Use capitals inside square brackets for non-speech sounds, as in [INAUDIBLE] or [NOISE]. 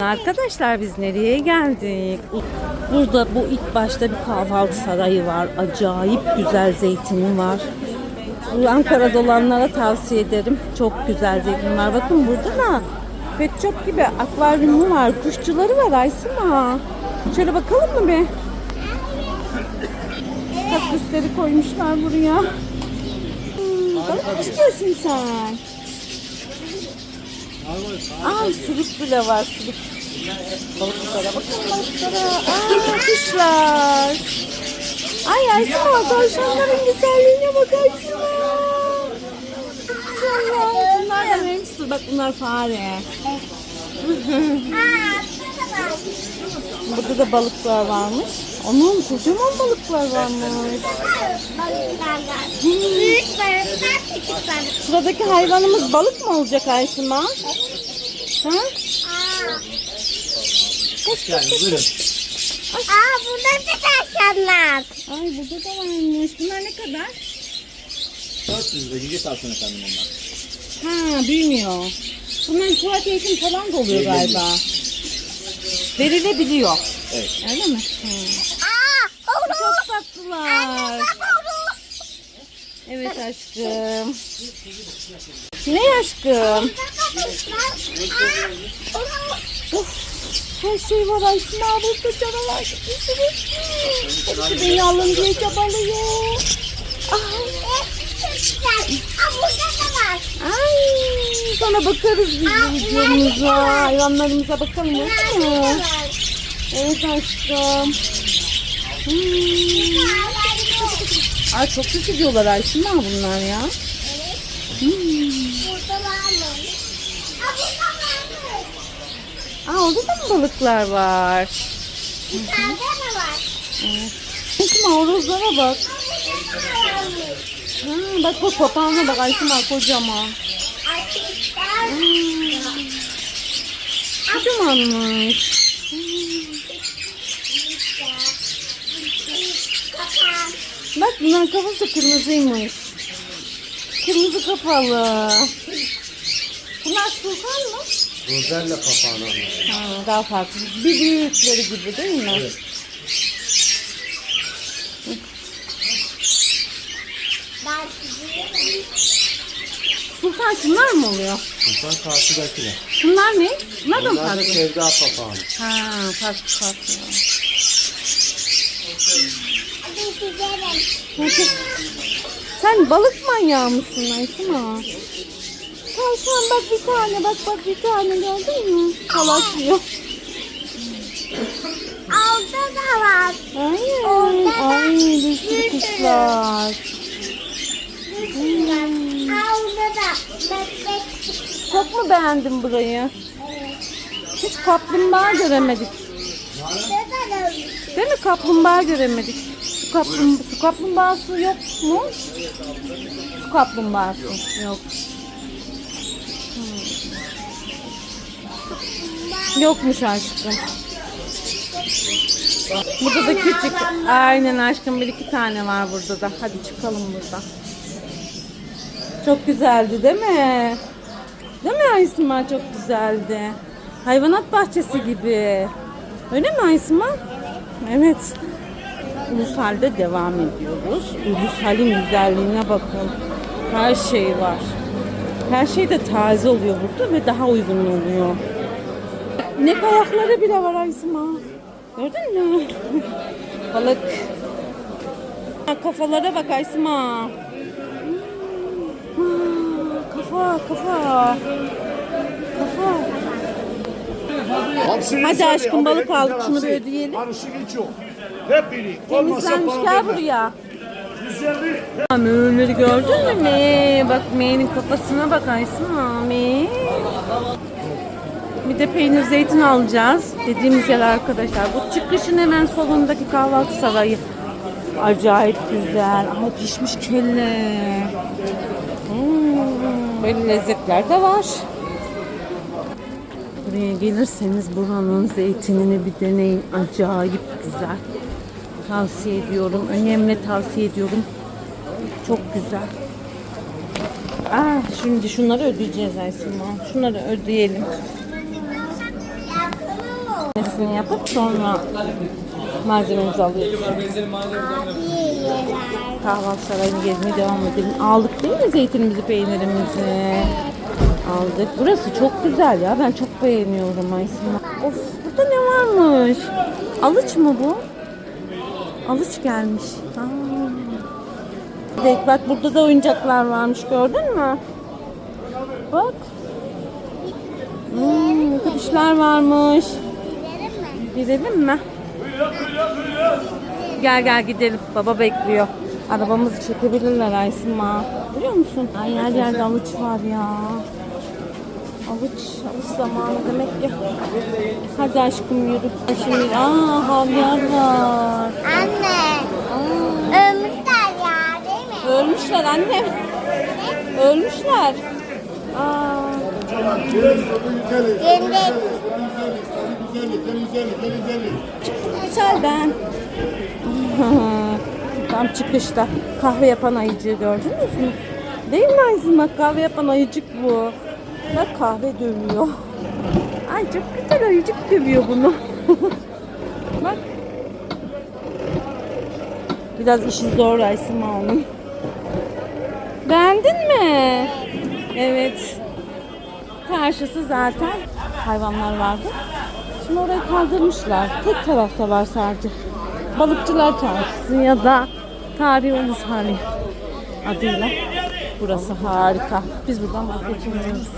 Arkadaşlar biz nereye geldik? Burada bu ilk başta bir kahvaltı sarayı var. Acayip güzel zeytini var. Ankara'da olanlara tavsiye ederim. Çok güzel zeytin var. Bakın burada da pet shop gibi akvaryumu var. Kuşçuları var Aysima. Şöyle bakalım mı bir? Kaktüsleri koymuşlar buraya. Hmm, balık mı istiyorsun sen? Ay suluk bile var suluk. Balıklara bakın balıklara. Aa kuşlar. Ay Aysima tavşanların güzelliğine bak Aysima. Güzeller. Bunlar da hamster. Bak bunlar fare. [LAUGHS] Burada da balıklar varmış. Onun kocaman balıklar varmış. Büyük balıklar, küçük balık. Sıradaki hayvanımız balık mı olacak Aysima? Ha? Koş koş. Buyurun. aa burada da tavşanlar. Ay burada da varmış. Bunlar ne kadar? 400 lira cüce tavşan efendim onlar. Ha büyümüyor. Bunların tuvalet eğitim falan da oluyor galiba. Verilebiliyor. Evet. Öyle mi? Hı. Horuz. Evet aşkım. Ne aşkım? Of, her şey var Aysma burada canavar gibisiniz. Hepsi beni alın diye çabalıyor. Ay, var. ay, sana bakarız biz videomuza. Hayvanlarımıza bakalım olur mu? var. Evet aşkım. Hmm. Ay çok kötü diyorlar Aysma bunlar ya. Hmm. Burada var mı? Aa, mı? Orada da mı balıklar var? Tane de var. Bakın horozlara bak. Ha, bak bak papağana bak Aysma kocaman. Hmm. Kocamanmış. Bak bunların kafası kırmızıymış. Kırmızı kafalı. Bunlar sultan mı? Rozella papağanı onlar. Ha, daha farklı. Bir büyükleri gibi değil mi? Evet. Sultan şunlar mı oluyor? Sultan karşıdakiler. Bunlar ne? Bunlar da mı Onlar da farklı? sevda papağanı. Ha, farklı farklı. Sen balık manyağı mısın Aysima? Tavşan bak bir tane bak bak bir tane gördün mü? Kalaşıyor. Altta da var. Hayır. Orada da Ay bir sürü kuşlar. Da. Bebek. Çok mu beğendin burayı? Hiç kaplumbağa göremedik. Değil mi? Kaplumbağa göremedik. Kaplum su kaplumbağası yok mu? Su kaplumbağası yok. Hmm. Yokmuş aşkım. Burada da küçük. Aynen aşkım bir iki tane var burada da. Hadi çıkalım buradan. Çok güzeldi değil mi? Değil mi Aysima? Çok güzeldi. Hayvanat bahçesi gibi. Öyle mi Aysima? Evet. Ulusal'de devam ediyoruz. Ulusal'in güzelliğine bakın. Her şey var. Her şey de taze oluyor burada ve daha uygun oluyor. Ne ayakları bile var Aysima. Gördün mü? [LAUGHS] Balık. Ha, Kafalara bak Aysima. Hmm, Kafa, kafa. Kafa. Hadi aşkım balık aldık şunu bir ödeyelim. Hep biri. Temizlenmiş gel buraya. Güzellik. Mühürleri gördün mü Me? Bak Me'nin kafasına bak Aysma. Me. Bir de peynir zeytin alacağız. Dediğimiz yer arkadaşlar. Bu çıkışın hemen solundaki kahvaltı sarayı. Acayip güzel. Ama pişmiş kelle. Hmm, böyle lezzetler de var. Buraya gelirseniz buranın zeytinini bir deneyin. Acayip güzel. Tavsiye ediyorum. Önemli tavsiye ediyorum. Çok güzel. Ah, şimdi şunları ödeyeceğiz Aysim'a. Şunları ödeyelim. kahvaltısını yapıp sonra malzememizi alıyoruz. Kahvaltı sarayını gezmeye devam edelim. Aldık değil mi zeytinimizi, peynirimizi? Aldık. Burası çok güzel ya. Ben çok beğeniyorum Aysin. Of burada ne varmış? Alıç mı bu? Alıç gelmiş. Ha. Bak, burada da oyuncaklar varmış gördün mü? Bak. Hmm, kuşlar varmış. Gidelim mi? Gel gel gidelim. Baba bekliyor. Arabamızı çekebilirler Aysim'a. Biliyor musun? Ay her yerde alıç var ya. Alıç, alıç zamanı demek ki. Hadi aşkım yürü. Şimdi aa havyar var. Anne. Ölmüşler ya değil mi? Ölmüşler annem. Ölmüşler. Aa, Yendik. içeriden. [LAUGHS] Tam çıkışta kahve yapan ayıcığı gördünüz mü? Değil mi Aysin? Bak kahve yapan ayıcık bu. Bak kahve dövüyor. Ay çok güzel ayıcık dövüyor bunu. [LAUGHS] Bak. Biraz işi zor onun. Beğendin mi? Evet. Karşısı zaten hayvanlar vardı. Şimdi orayı kaldırmışlar. Tek tarafta var sadece. Balıkçılar Çarşısı ya da Tarihi Ulus Hali adıyla. Burası harika. Biz buradan vazgeçemiyoruz.